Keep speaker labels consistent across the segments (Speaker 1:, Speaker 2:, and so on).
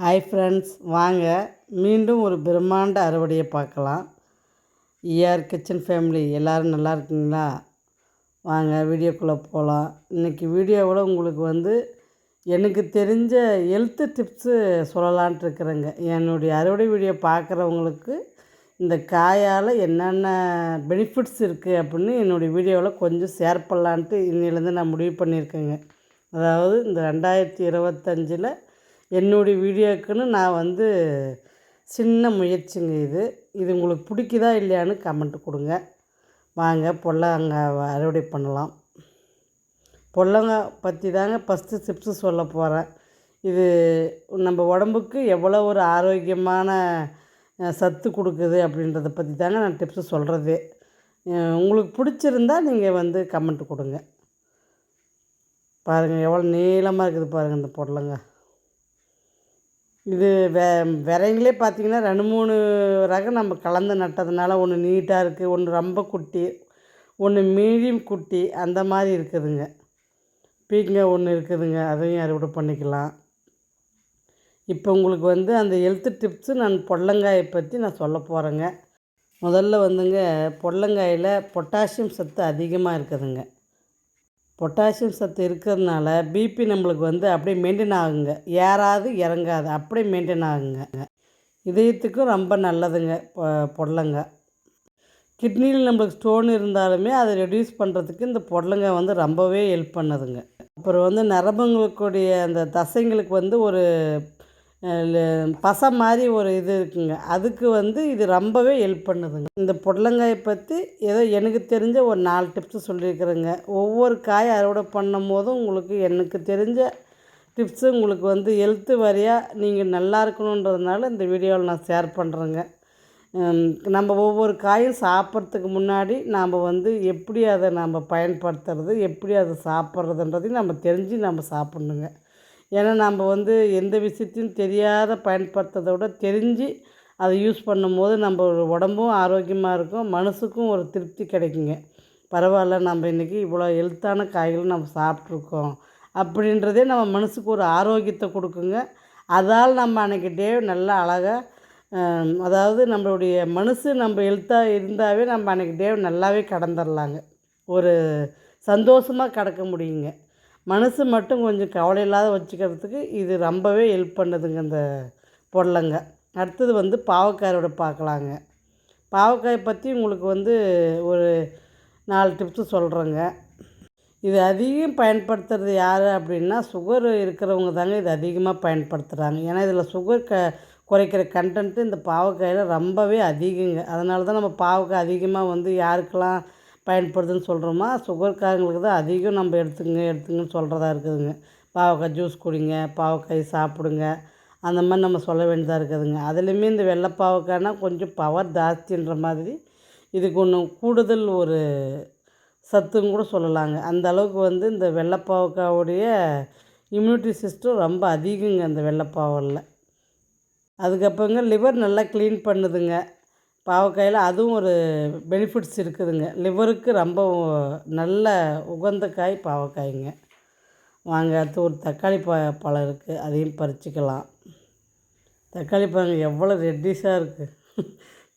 Speaker 1: Hi friends வாங்க. மீண்டும் ஒரு பிரம்மாண்ட அறுவடையை பார்க்கலாம். இஆர் கிச்சன் ஃபேமிலி எல்லோரும் நல்லா இருக்கீங்களா? வாங்க வீடியோக்குள்ளே போகலாம் இன்றைக்கி வீடியோவில் உங்களுக்கு வந்து எனக்கு தெரிஞ்ச ஹெல்த்து டிப்ஸு சொல்லலான்ட்டு இருக்கிறேங்க. என்னுடைய அறுவடை வீடியோ பார்க்குறவங்களுக்கு இந்த காயால் என்னென்ன பெனிஃபிட்ஸ் இருக்குது அப்படின்னு என்னுடைய வீடியோவில் கொஞ்சம் ஷேர் பண்ணலான்ட்டு இன்னிலேருந்து நான் முடிவு பண்ணியிருக்கேங்க. அதாவது இந்த ரெண்டாயிரத்தி இருபத்தஞ்சில் என்னுடைய வீடியோக்குன்னு நான் வந்து சின்ன முயற்சிங்க இது. இது உங்களுக்கு பிடிக்குதா இல்லையான்னு கமெண்ட் கொடுங்க. வாங்க பொல்லாங்காய் அறுவடை பண்ணலாம். பொல்லங்காய் பற்றி தாங்க ஃபஸ்ட்டு டிப்ஸு சொல்ல போகிறேன் இது நம்ம உடம்புக்கு எவ்வளோ ஒரு ஆரோக்கியமான சத்து கொடுக்குது அப்படின்றத பற்றி தாங்க நான் டிப்ஸு சொல்கிறது உங்களுக்கு பிடிச்சிருந்தா நீங்கள் வந்து கமெண்ட் கொடுங்க. பாருங்கள் எவ்வளோ நீளமாக இருக்குது பாருங்கள் இந்த பொடலங்காய் இது வெ விதைங்களே பார்த்திங்கன்னா ரெண்டு மூணு ரகம் நம்ம கலந்து நட்டதுனால ஒன்று நீட்டாக இருக்குது ஒன்று ரொம்ப குட்டி ஒன்று மீடியம் குட்டி அந்த மாதிரி இருக்குதுங்க. பீக்கங்காய் ஒன்று இருக்குதுங்க அதையும் அறுவடை பண்ணிக்கலாம். இப்போ உங்களுக்கு வந்து அந்த ஹெல்த்து டிப்ஸு நான் பொடலங்காயை பற்றி நான் சொல்ல போகிறேங்க முதல்ல வந்துங்க பொடலங்காயில் பொட்டாசியம் சத்து அதிகமாக இருக்குதுங்க. பொட்டாசியம் சத்து இருக்கிறதுனால பிபி நம்மளுக்கு வந்து அப்படியே மெயின்டைன் ஆகுங்க. ஏறாது இறங்காது அப்படியே மெயின்டைன் ஆகுங்க. இதயத்துக்கும் ரொம்ப நல்லதுங்க பொடலங்காய் கிட்னியில் நம்மளுக்கு ஸ்டோன் இருந்தாலுமே அதை ரெடியூஸ் பண்ணுறதுக்கு இந்த பொடலங்காய் வந்து ரொம்பவே ஹெல்ப் பண்ணுதுங்க. அப்புறம் வந்து நரம்புங்களுக்குடைய அந்த தசைங்களுக்கு வந்து ஒரு பசை மாதிரி ஒரு இது இருக்குங்க. அதுக்கு வந்து இது ரொம்பவே ஹெல்ப் பண்ணுதுங்க. இந்த புடலங்காயை பற்றி ஏதோ எனக்கு தெரிஞ்ச ஒரு நாலு டிப்ஸு சொல்லியிருக்கிறேங்க ஒவ்வொரு காய் அறுவடை பண்ணும் போதும் உங்களுக்கு எனக்கு தெரிஞ்ச டிப்ஸு உங்களுக்கு வந்து ஹெல்த்து வரியாக நீங்கள் நல்லா இருக்கணுன்றதுனால இந்த வீடியோவில் நான் ஷேர் பண்ணுறேங்க நம்ம ஒவ்வொரு காயும் சாப்பிட்றதுக்கு முன்னாடி நாம் வந்து எப்படி அதை நம்ம பயன்படுத்துறது எப்படி அதை சாப்பிட்றதுன்றதையும் நம்ம தெரிஞ்சு நம்ம சாப்பிட்ணுங்க. ஏன்னா நம்ம வந்து எந்த விஷயத்தையும் தெரியாத பயன்படுத்துறதை விட தெரிஞ்சு அதை யூஸ் பண்ணும்போது நம்ம உடம்பும் ஆரோக்கியமாக இருக்கும் மனசுக்கும் ஒரு திருப்தி கிடைக்குங்க. பரவாயில்ல நம்ம இன்றைக்கி இவ்வளோ ஹெல்த்தான காய்கள் நம்ம சாப்பிட்ருக்கோம் அப்படின்றதே நம்ம மனசுக்கு ஒரு ஆரோக்கியத்தை கொடுக்குங்க. அதால் நம்ம அன்றைக்கி டே நல்லா அழகாக அதாவது நம்மளுடைய மனசு நம்ம ஹெல்த்தாக இருந்தாவே நம்ம அன்றைக்கி டே நல்லாவே கடந்துடலாங்க ஒரு சந்தோஷமாக கடக்க முடியுங்க. மனசு மட்டும் கொஞ்சம் கவலை இல்லாத வச்சுக்கிறதுக்கு இது ரொம்பவே ஹெல்ப் பண்ணுதுங்க இந்த புடலங்காய் அடுத்தது வந்து பாவக்காயோட பார்க்கலாங்க. பாவக்காயை பற்றி உங்களுக்கு வந்து ஒரு நாலு டிப்ஸு சொல்கிறேங்க இது அதிகம் பயன்படுத்துறது யார் அப்படின்னா சுகர் இருக்கிறவங்க தாங்க இது அதிகமாக பயன்படுத்துகிறாங்க ஏன்னா இதில் சுகர் க குறைக்கிற கண்டென்ட்டு இந்த பாவக்காயில் ரொம்பவே அதிகங்க. அதனால தான் நம்ம பாவக்காய் அதிகமாக வந்து யாருக்கெல்லாம் பயன்படுதுன்னு சொல்கிறோமா? சுகர்காரங்களுக்கு தான் அதிகம் நம்ம எடுத்துங்க எடுத்துங்கன்னு சொல்கிறதா இருக்குதுங்க. பாவக்காய் ஜூஸ் குடிங்க பாவக்காய் சாப்பிடுங்க. அந்த மாதிரி நம்ம சொல்ல வேண்டியதாக இருக்குதுங்க. அதுலேயுமே இந்த வெள்ளை பாவக்காய்னா கொஞ்சம் பவர் ஜாஸ்தின்ற மாதிரி இதுக்கு ஒன்று கூடுதல் ஒரு சத்துன்னு கூட சொல்லலாங்க. அந்த அளவுக்கு வந்து இந்த வெள்ளைப்பாவக்காவுடைய இம்யூனிட்டி சிஸ்டம் ரொம்ப அதிகங்க அந்த வெள்ளைப்பாவலில். அதுக்கப்புறங்க லிவர் நல்லா க்ளீன் பண்ணுதுங்க. பாவக்காயில் அதுவும் ஒரு பெனிஃபிட்ஸ் இருக்குதுங்க. லிவருக்கு ரொம்ப நல்ல உகந்த காய் பாவக்காய்ங்க. வாங்க அடுத்து ஒரு தக்காளி ப பழம் இருக்குது அதையும் பறிச்சிக்கலாம். தக்காளி பழம் எவ்வளோ ரெட்டிஷாக இருக்குது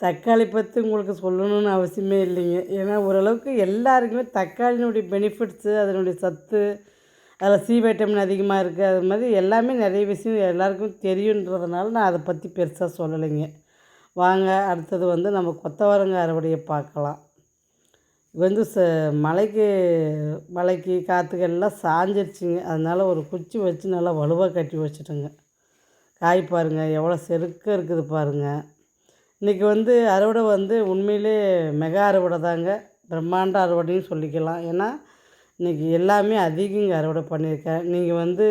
Speaker 1: தக்காளி பற்றி உங்களுக்கு சொல்லணும்னு அவசியமே இல்லைங்க. ஏன்னா ஓரளவுக்கு எல்லாருக்குமே தக்காளினுடைய பெனிஃபிட்ஸு அதனுடைய சத்து அதில் சி வைட்டமின் அதிகமாக இருக்குது அது மாதிரி எல்லாமே நிறைய விஷயம் எல்லாருக்கும் தெரியுன்றதுனால நான் அதை பற்றி பெருசாக சொல்லலைங்க. வாங்க அடுத்தது வந்து நம்ம கொத்தவரங்காய் அறுவடையை பார்க்கலாம். இது வந்து ச மலைக்கு மலைக்கு காற்றுக்கு எல்லாம் சாஞ்சிருச்சுங்க. அதனால் ஒரு குச்சி வச்சு நல்லா வலுவாக கட்டி வச்சுட்டோங்க. காய் பாருங்கள் எவ்வளோ செருக்க இருக்குது பாருங்கள் இன்றைக்கி வந்து அறுவடை வந்து உண்மையிலே மெகா அறுவடை தாங்க. பிரம்மாண்ட அறுவடையும் சொல்லிக்கலாம். ஏன்னா இன்றைக்கி எல்லாமே அதிகங்க அறுவடை பண்ணியிருக்கேன் நீங்கள் வந்து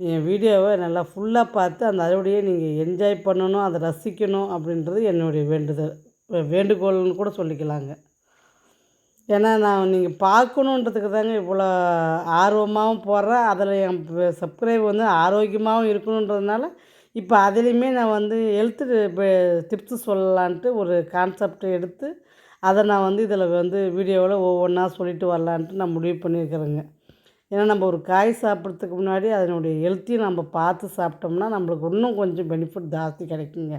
Speaker 1: என் வீடியோவை நல்லா ஃபுல்லாக பார்த்து அந்த அறுவடையை நீங்கள் என்ஜாய் பண்ணணும் அதை ரசிக்கணும் அப்படின்றது என்னுடைய வேண்டுதல் வேண்டுகோள்னு கூட சொல்லிக்கலாங்க. ஏன்னா நான் நீங்கள் பார்க்கணுன்றதுக்கு தாங்க இவ்வளோ ஆர்வமாகவும் போடுறேன். அதில் என் சப்ஸ்கிரைப் வந்து ஆரோக்கியமாகவும் இருக்கணுன்றதுனால இப்போ அதுலேயுமே நான் வந்து ஹெல்த்து டிப்ஸு சொல்லலான்ட்டு ஒரு கான்செப்ட் எடுத்து அதை நான் வந்து இதில் வந்து வீடியோவில் ஒவ்வொன்றா சொல்லிட்டு வரலான்ட்டு நான் முடிவு பண்ணியிருக்கிறேங்க. ஏன்னா நம்ம ஒரு காய் சாப்பிட்றதுக்கு முன்னாடி அதனுடைய ஹெல்த்தையும் நம்ம பார்த்து சாப்பிட்டோம்னா நம்மளுக்கு இன்னும் கொஞ்சம் பெனிஃபிட் ஜாஸ்தி கிடைக்குங்க.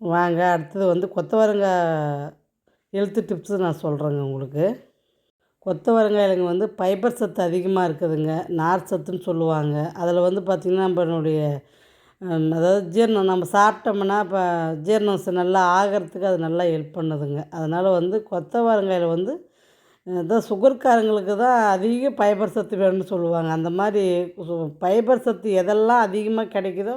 Speaker 1: வாங்க அடுத்தது வந்து கொத்தவரங்காய் ஹெல்த்து டிப்ஸு நான் சொல்கிறேங்க உங்களுக்கு. கொத்தவரங்காயிலங்க வந்து ஃபைபர் சத்து அதிகமாக இருக்குதுங்க. நார் சத்துன்னு சொல்லுவாங்க. அதில் வந்து பார்த்திங்கன்னா நம்மளுடைய அதாவது ஜீரணம் நம்ம சாப்பிட்டோம்னா இப்போ ஜீரணம் நல்லா ஆகிறதுக்கு அது நல்லா ஹெல்ப் பண்ணுதுங்க. அதனால் வந்து கொத்தவரங்காயில் வந்து இதான் சுகர்காரங்களுக்கு தான் அதிக ஃபைபர் சத்து வேணும்னு சொல்லுவாங்க. அந்த மாதிரி ஃபைபர் சத்து எதெல்லாம் அதிகமாக கிடைக்குதோ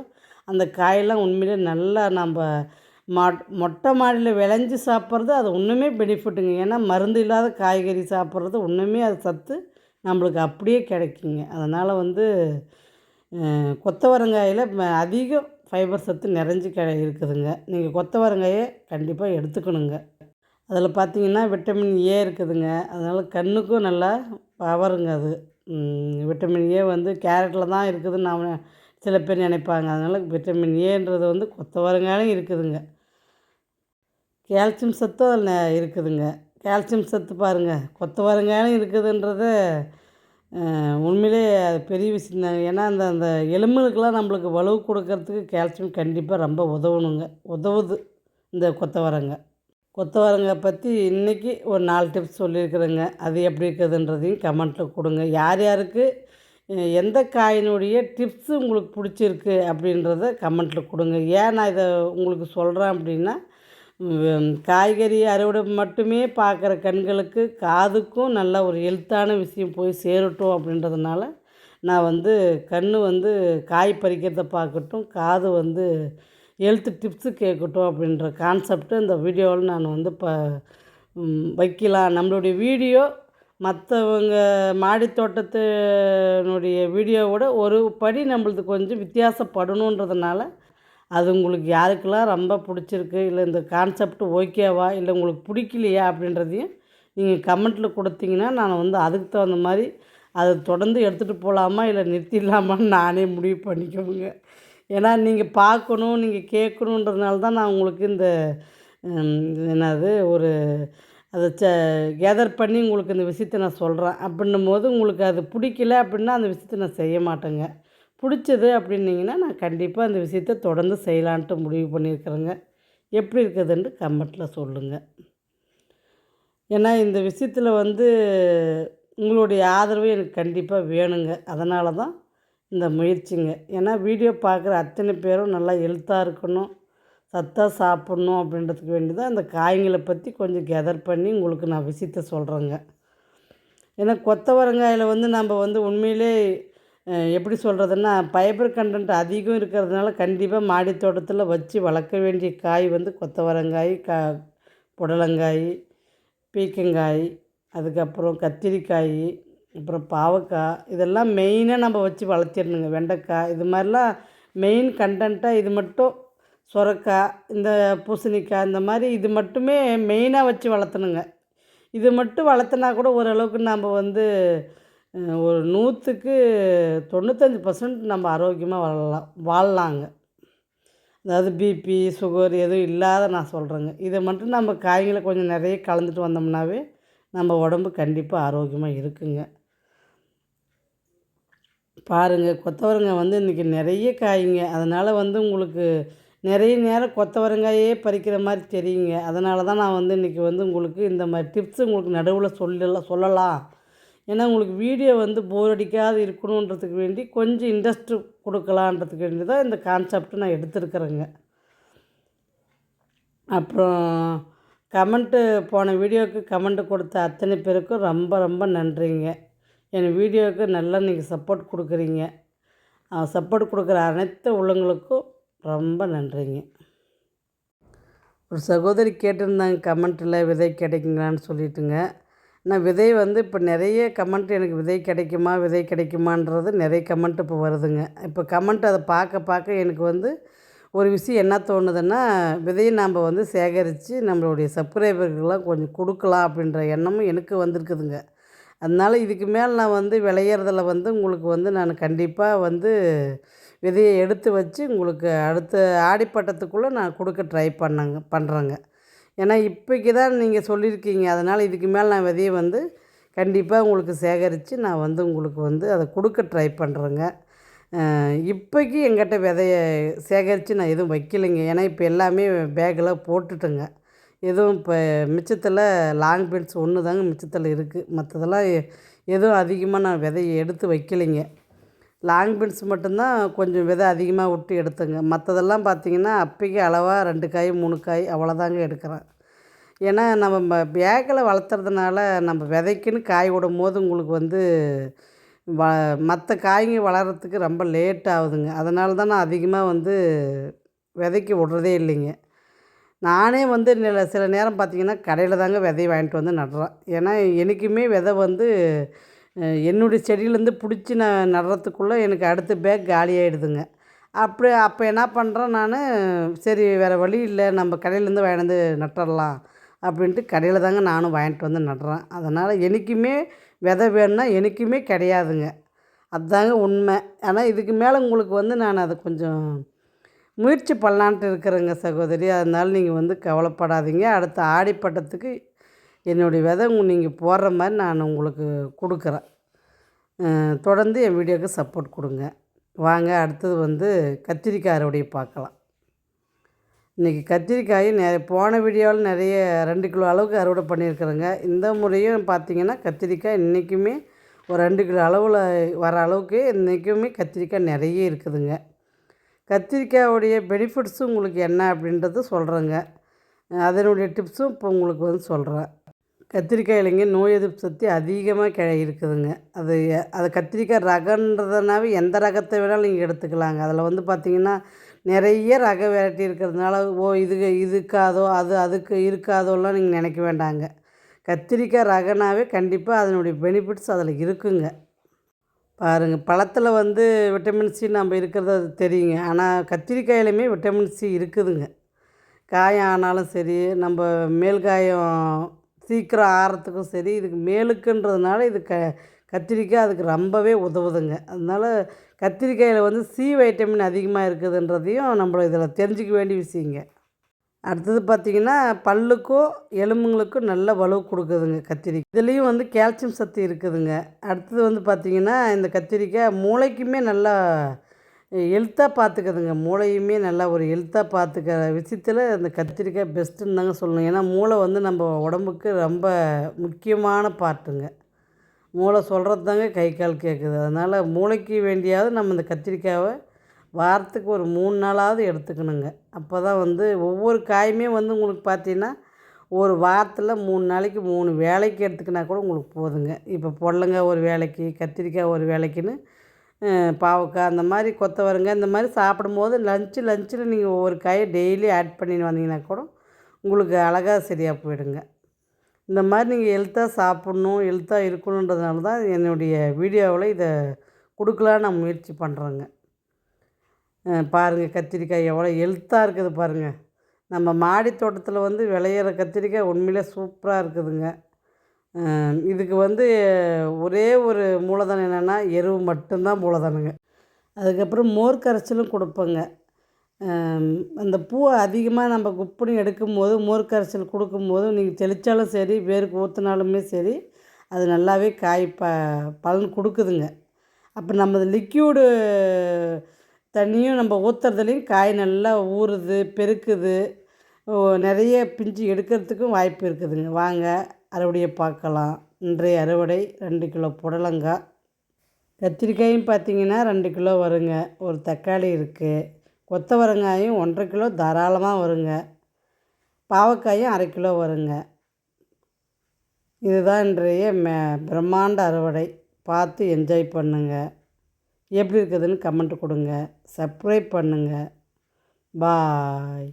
Speaker 1: அந்த காயெல்லாம் உண்மையிலே நல்லா நம்ம மாட் மொட்டை மாடியில் விளைஞ்சி சாப்பிட்றது அது ஒன்றுமே பெனிஃபிட்டுங்க. ஏன்னா மருந்து இல்லாத காய்கறி சாப்பிட்றது ஒன்றுமே அது சத்து நம்மளுக்கு அப்படியே கிடைக்குங்க. அதனால் வந்து கொத்தவரங்காயில் ம- ஃபைபர் சத்து நிறைஞ்சு கிடை இருக்குதுங்க. நீங்கள் கொத்தவரங்காயை கண்டிப்பாக எடுத்துக்கணுங்க. அதில் பார்த்தீங்கன்னா விட்டமின் ஏ இருக்குதுங்க. அதனால் கண்ணுக்கும் நல்லா பவருங்க அது. விட்டமின் ஏ வந்து கேரட்டில் தான் இருக்குதுன்னு நான் சில பேர் நினைப்பாங்க. அதனால் விட்டமின் ஏன்றது வந்து கொத்தவரங்காயிலும் இருக்குதுங்க. கால்சியம் சத்தும் அதில் இருக்குதுங்க. கால்சியம் சத்து பாருங்கள் கொத்தவரங்காயும் இருக்குதுன்றது உண்மையிலே அது பெரிய விஷயம் தாங்க. ஏன்னா அந்த அந்த எலும்புகளுக்கெல்லாம் நம்மளுக்கு வலு கொடுக்கறதுக்கு கால்சியம் கண்டிப்பாக ரொம்ப உதவணுங்க. உதவுது இந்த கொத்தவரங்க கொத்தவரங்காய் பற்றி இன்றைக்கி ஒரு நாலு டிப்ஸ் சொல்லியிருக்கிறேங்க. அது எப்படி இருக்குதுன்றதையும் கமெண்ட்டில் கொடுங்க. யார் யாருக்கு எந்த காயினுடைய டிப்ஸு உங்களுக்கு பிடிச்சிருக்கு அப்படின்றத கமெண்ட்டில் கொடுங்க. ஏன் நான் இதை உங்களுக்கு சொல்கிறேன் அப்படின்னா காய்கறி அறுவடை மட்டுமே பார்க்குற கண்களுக்கு காதுக்கும் நல்ல ஒரு ஹெல்த்தான விஷயம் போய் சேரட்டும் அப்படின்றதுனால நான் வந்து கண் வந்து காய் பறிக்கிறத பார்க்கட்டும் காது வந்து ஹெல்த் டிப்ஸு கேட்கட்டும் அப்படின்ற கான்செப்ட்டு இந்த வீடியோவில் நான் வந்து இப்போ வைக்கலாம். நம்மளுடைய வீடியோ மற்றவங்க மாடி தோட்டத்தினுடைய வீடியோவோட ஒரு படி நம்மளது கொஞ்சம் வித்தியாசப்படணுன்றதுனால அது உங்களுக்கு யாருக்கெல்லாம் ரொம்ப பிடிச்சிருக்கு இல்லை இந்த கான்செப்ட் ஓகேவா இல்லை உங்களுக்கு பிடிக்கலையா அப்படின்றதையும் நீங்கள் கமெண்ட்டில் கொடுத்தீங்கன்னா நான் வந்து அதுக்கு தகுந்த மாதிரி அதை தொடர்ந்து எடுத்துகிட்டு போகலாமா இல்லை நிறுத்திடலாமான்னு நானே முடிவு பண்ணிக்கோங்க ஏன்னா நீங்கள் பார்க்கணும் நீங்கள் கேட்கணுன்றதுனால தான் நான் உங்களுக்கு இந்த என்னது ஒரு அதை ச கேதர் பண்ணி உங்களுக்கு இந்த விஷயத்த நான் சொல்கிறேன் அப்படின்னும் போது உங்களுக்கு அது பிடிக்கல அப்படின்னா அந்த விஷயத்த நான் செய்ய மாட்டேங்க. பிடிச்சது அப்படின்னீங்கன்னா நான் கண்டிப்பாக அந்த விஷயத்த தொடர்ந்து செய்யலான்ட்டு முடிவு பண்ணியிருக்கிறேங்க. எப்படி இருக்குதுன்ட்டு கமெண்ட்டில் சொல்லுங்கள் ஏன்னா இந்த விஷயத்தில் வந்து உங்களுடைய ஆதரவு எனக்கு கண்டிப்பாக வேணுங்க. அதனால தான் இந்த முயற்சிங்க. ஏன்னா வீடியோ பார்க்குற அத்தனை பேரும் நல்லா ஹெல்த்தாக இருக்கணும் சத்தாக சாப்பிட்ணும் அப்படின்றதுக்கு வேண்டி தான் இந்த காய்களை பற்றி கொஞ்சம் கெதர் பண்ணி உங்களுக்கு நான் விஷயத்த சொல்கிறேங்க ஏன்னா கொத்தவரங்காயில் வந்து நம்ம வந்து உண்மையிலே எப்படி சொல்கிறதுன்னா ஃபைபர் கண்டென்ட் அதிகம் இருக்கிறதுனால கண்டிப்பாக மாடி தோட்டத்தில் வச்சு வளர்க்க வேண்டிய காய் வந்து கொத்தவரங்காய் கா புடலங்காய் பீக்கங்காய் அதுக்கப்புறம் கத்திரிக்காய் அப்புறம் பாவக்காய் இதெல்லாம் மெயினாக நம்ம வச்சு வளர்த்திடணுங்க. வெண்டைக்காய் இது மாதிரிலாம் மெயின் கண்டென்ட்டாக இது மட்டும் சுரக்காய் இந்த பூசணிக்காய் இந்த மாதிரி இது மட்டுமே மெயினாக வச்சு வளர்த்தணுங்க. இது மட்டும் வளர்த்துனா கூட ஓரளவுக்கு நம்ம வந்து ஒரு நூற்றுக்கு தொண்ணூத்தஞ்சு பர்சன்ட் நம்ம ஆரோக்கியமாக வாழலாம் வாழலாங்க. அதாவது பிபி சுகர் எதுவும் இல்லாத நான் சொல்கிறேங்க இதை மட்டும் நம்ம காய்களை கொஞ்சம் நிறைய கலந்துட்டு வந்தோம்னாவே நம்ம உடம்பு கண்டிப்பாக ஆரோக்கியமாக இருக்குங்க. பாருங்கள் கொத்தவரங்காய் வந்து இன்றைக்கி நிறைய காய்ங்க. அதனால் வந்து உங்களுக்கு நிறைய நேரம் கொத்தவரங்காயே பறிக்கிற மாதிரி தெரியுங்க. அதனால தான் நான் வந்து இன்றைக்கி வந்து உங்களுக்கு இந்த மாதிரி டிப்ஸ் உங்களுக்கு நடுவில் சொல்லலாம் சொல்லலாம். ஏன்னா உங்களுக்கு வீடியோ வந்து போர் அடிக்காது இருக்கணுன்றதுக்கு வேண்டி கொஞ்சம் இன்ட்ரெஸ்ட் கொடுக்கலான்றதுக்கு வேண்டி தான் இந்த கான்செப்ட் நான் எடுத்துருக்குறேங்க. அப்புறம் கமெண்ட்டு போன வீடியோவுக்கு கமெண்ட் கொடுத்த அத்தனை பேருக்கும் ரொம்ப ரொம்ப நன்றிங்க. என் வீடியோவுக்கு நல்லா நீங்கள் சப்போர்ட் கொடுக்குறீங்க. சப்போர்ட் கொடுக்குற அனைத்து உள்ளங்களுக்கும் ரொம்ப நன்றிங்க. ஒரு சகோதரி கேட்டிருந்தாங்க கமெண்ட்டில் விதை கிடைக்குங்களான்னு சொல்லிட்டுங்க. நான் விதை வந்து இப்போ நிறைய கமெண்ட் எனக்கு விதை கிடைக்குமா விதை கிடைக்குமான்றது நிறைய கமெண்ட் இப்போ வருதுங்க. இப்போ கமெண்ட் அதை பார்க்க பார்க்க எனக்கு வந்து ஒரு விஷயம் என்ன தோணுதுன்னா விதையை நாம் வந்து சேகரித்து நம்மளுடைய சப்ஸ்கிரைபர்களுக்கெல்லாம் கொஞ்சம் கொடுக்கலாம் அப்படின்ற எண்ணமும் எனக்கு வந்திருக்குதுங்க. அதனால் இதுக்கு மேல் நான் வந்து விளையிறதில் வந்து உங்களுக்கு வந்து நான் கண்டிப்பாக வந்து விதையை எடுத்து வச்சு உங்களுக்கு அடுத்த ஆடிப்பட்டத்துக்குள்ளே நான் கொடுக்க ட்ரை பண்ணங்க பண்ணுறேங்க ஏன்னா இப்போக்கி தான் நீங்கள் சொல்லியிருக்கீங்க. அதனால் இதுக்கு மேலே நான் விதையை வந்து கண்டிப்பாக உங்களுக்கு சேகரித்து நான் வந்து உங்களுக்கு வந்து அதை கொடுக்க ட்ரை பண்ணுறேங்க இப்போக்கி எங்கிட்ட விதையை சேகரித்து நான் எதுவும் வைக்கலைங்க. ஏன்னா இப்போ எல்லாமே பேக்கில் போட்டுட்டேங்க. எதுவும் இப்போ மிச்சத்தில் லாங் பீன்ஸ் ஒன்று தாங்க மிச்சத்தில் இருக்குது. மற்றதெல்லாம் எதுவும் அதிகமாக நான் விதைய எடுத்து வைக்கலைங்க. லாங் பீன்ஸ் மட்டும்தான் கொஞ்சம் விதை அதிகமாக விட்டு எடுத்தேங்க. மற்றதெல்லாம் பார்த்திங்கன்னா அப்பைக்கு அளவாக ரெண்டு காய் மூணு காய் அவ்வளோதாங்க எடுக்கிறேன். ஏன்னா நம்ம பேக்கில் வளர்த்துறதுனால நம்ம விதைக்குன்னு காய் விடும் போது உங்களுக்கு வந்து வ மற்ற காய்ங்க வளர்கிறதுக்கு ரொம்ப லேட் ஆகுதுங்க. அதனால தான் நான் அதிகமாக வந்து விதைக்கு விட்றதே இல்லைங்க. நானே வந்து சில நேரம் பார்த்திங்கன்னா கடையில் தாங்க விதைய வாங்கிட்டு வந்து நடுறேன். ஏன்னா என்றைக்குமே விதை வந்து என்னுடைய செடியிலேருந்து பிடிச்சி நான் நடுறதுக்குள்ளே எனக்கு அடுத்த பேக் காலி ஆகிடுதுங்க அப்படி அப்போ என்ன பண்ணுறேன் நான் சரி வேறு வழி இல்லை நம்ம கடையிலேருந்து வாங்கிட்டு வந்து நட்டுடலாம் அப்படின்ட்டு கடையில் தாங்க நானும் வாங்கிட்டு வந்து நடுறேன். அதனால் என்றைக்குமே விதை வேணும்னா என்றைக்குமே கிடையாதுங்க. அதுதாங்க உண்மை. ஆனால் இதுக்கு மேலே உங்களுக்கு வந்து நான் அதை கொஞ்சம் முயற்சி பண்ணலான்ட்டு இருக்கிறேங்க சகோதரி. அதனால் நீங்கள் வந்து கவலைப்படாதீங்க. அடுத்த ஆடிப்பட்டத்துக்கு என்னுடைய விதை நீங்கள் போடுற மாதிரி நான் உங்களுக்கு கொடுக்குறேன். தொடர்ந்து என் வீடியோவுக்கு சப்போர்ட் கொடுங்க. வாங்க அடுத்தது வந்து கத்திரிக்காய் அறுவடையை பார்க்கலாம். இன்றைக்கி கத்திரிக்காய் நிறைய போன வீடியோவில் நிறைய ரெண்டு கிலோ அளவுக்கு அறுவடை பண்ணியிருக்கிறேங்க. இந்த முறையும் பார்த்திங்கன்னா கத்திரிக்காய் இன்றைக்குமே ஒரு ரெண்டு கிலோ அளவில் வர அளவுக்கு இன்றைக்குமே கத்திரிக்காய் நிறைய இருக்குதுங்க. கத்திரிக்காயோடைய பெனிஃபிட்ஸும் உங்களுக்கு என்ன அப்படின்றது சொல்கிறேங்க அதனுடைய டிப்ஸும் இப்போ உங்களுக்கு வந்து சொல்கிறேன் கத்திரிக்காயிலைங்க நோய் எதிர்ப்பு சக்தி அதிகமாக கிழ இருக்குதுங்க அது அது கத்திரிக்காய் ரகன்றதுனாவே எந்த ரகத்தை வேணாலும் நீங்கள் எடுத்துக்கலாங்க. அதில் வந்து பார்த்திங்கன்னா நிறைய ரக வெரைட்டி இருக்கிறதுனால ஓ இது இதுக்காதோ அது அதுக்கு இருக்காதோலாம் நீங்கள் நினைக்க வேண்டாங்க. கத்திரிக்காய் ரகனாவே கண்டிப்பாக அதனுடைய பெனிஃபிட்ஸ் அதில் இருக்குங்க. பாருங்கள் பழத்தில் வந்து விட்டமின் சி நம்ம இருக்கிறது அது தெரியுங்க. ஆனால் கத்திரிக்காயிலையுமே விட்டமின் சி இருக்குதுங்க. காயம் ஆனாலும் சரி நம்ம மேல் காயம் சீக்கிரம் ஆறத்துக்கும் சரி இதுக்கு மேலுக்குன்றதுனால இது க கத்திரிக்காய் அதுக்கு ரொம்பவே உதவுதுங்க. அதனால் கத்திரிக்காயில் வந்து சி வைட்டமின் அதிகமாக இருக்குதுன்றதையும் நம்ம இதில் தெரிஞ்சிக்க வேண்டிய விஷயங்க. அடுத்தது பார்த்திங்கன்னா பல்லுக்கும் எலும்புங்களுக்கும் நல்ல வலு கொடுக்குதுங்க கத்திரிக்காய் இதுலேயும் வந்து கால்சியம் சத்து இருக்குதுங்க. அடுத்தது வந்து பார்த்திங்கன்னா இந்த கத்திரிக்காய் மூளைக்குமே நல்லா ஹெல்த்தாக பார்த்துக்குதுங்க மூளையுமே நல்லா ஒரு ஹெல்த்தாக பார்த்துக்கிற விஷயத்தில் இந்த கத்திரிக்காய் பெஸ்ட்டுன்னு தாங்க சொல்லணும். ஏன்னா மூளை வந்து நம்ம உடம்புக்கு ரொம்ப முக்கியமான பார்ட்டுங்க. மூளை சொல்கிறது தாங்க கை கால் கேட்குது அதனால் மூளைக்கு வேண்டியாவது நம்ம இந்த கத்திரிக்காயை வாரத்துக்கு ஒரு மூணு நாளாவது எடுத்துக்கணுங்க. அப்போ தான் வந்து ஒவ்வொரு காயுமே வந்து உங்களுக்கு பார்த்தீங்கன்னா ஒரு வாரத்தில் மூணு நாளைக்கு மூணு வேலைக்கு எடுத்துக்கினா கூட உங்களுக்கு போதுங்க. இப்போ பொடலங்காய் ஒரு வேலைக்கு கத்திரிக்காய் ஒரு வேலைக்குன்னு பாவக்காய் அந்த மாதிரி கொத்தவரங்காய் இந்த மாதிரி சாப்பிடும்போது லஞ்சு லஞ்சில் நீங்கள் ஒவ்வொரு காயை டெய்லி ஆட் பண்ணின்னு வந்தீங்கன்னா கூட உங்களுக்கு அழகாக சரியாக போயிடுங்க. இந்த மாதிரி நீங்கள் ஹெல்த்தாக சாப்பிட்ணும் ஹெல்த்தாக இருக்கணுன்றதுனால தான் என்னுடைய வீடியோவில் இதை கொடுக்கலான்னு நான் முயற்சி பண்ணுறேங்க பாருங்கள் கத்திரிக்காய் எவ்வளோ ஹெல்த்தாக இருக்குது பாருங்கள் நம்ம மாடி தோட்டத்தில் வந்து விளையிற கத்திரிக்காய் உண்மையிலே சூப்பராக இருக்குதுங்க. இதுக்கு வந்து ஒரே ஒரு மூலதனம் என்னென்னா எருவு மட்டும்தான் மூலதனங்க. அதுக்கப்புறம் மோர் கரைச்சலும் கொடுப்பேங்க அந்த பூவை அதிகமாக நம்ம குப்பனி எடுக்கும்போது மோர் கரைச்சல் கொடுக்கும்போது நீங்கள் தெளித்தாலும் சரி வேருக்கு ஊற்றினாலுமே சரி அது நல்லாவே காய் ப பலன் கொடுக்குதுங்க. அப்போ நம்ம லிக்யூடு தண்ணியும் நம்ம ஊற்றுறதுலையும் காய் நல்லா ஊறுது பெருக்குது. நிறைய பிஞ்சு எடுக்கிறதுக்கும் வாய்ப்பு இருக்குதுங்க. வாங்க அறுவடையை பார்க்கலாம். இன்றைய அறுவடை ரெண்டு கிலோ புடலங்காய் கத்திரிக்காயும் பார்த்திங்கன்னா ரெண்டு கிலோ வருங்க. ஒரு தக்காளி இருக்குது கொத்தவரங்காயும் ஒன்றரை கிலோ தாராளமாக வருங்க. பாவக்காயும் அரை கிலோ வருங்க. இதுதான் இன்றைய மே பிரம்மாண்ட அறுவடை. பார்த்து என்ஜாய் பண்ணுங்கள் எப்படி இருக்குதுன்னு கமெண்ட் கொடுங்க. சப்ஸ்கிரைப் பண்ணுங்கள் பாய்